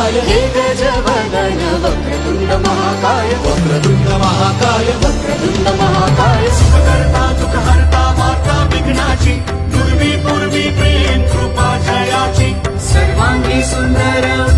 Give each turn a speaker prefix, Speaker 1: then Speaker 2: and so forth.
Speaker 1: महाकाय
Speaker 2: गजवदन वक्रतुण्ड महाकाय
Speaker 3: वक्रतुण्ड महाकाय वक्रतुण्ड महाकाय सुखकर्ता दुःखहर्ता माता विघ्नाची दुर्वी पूर्वी प्रेम कृपा जयाची
Speaker 1: सर्वांगी सुंदर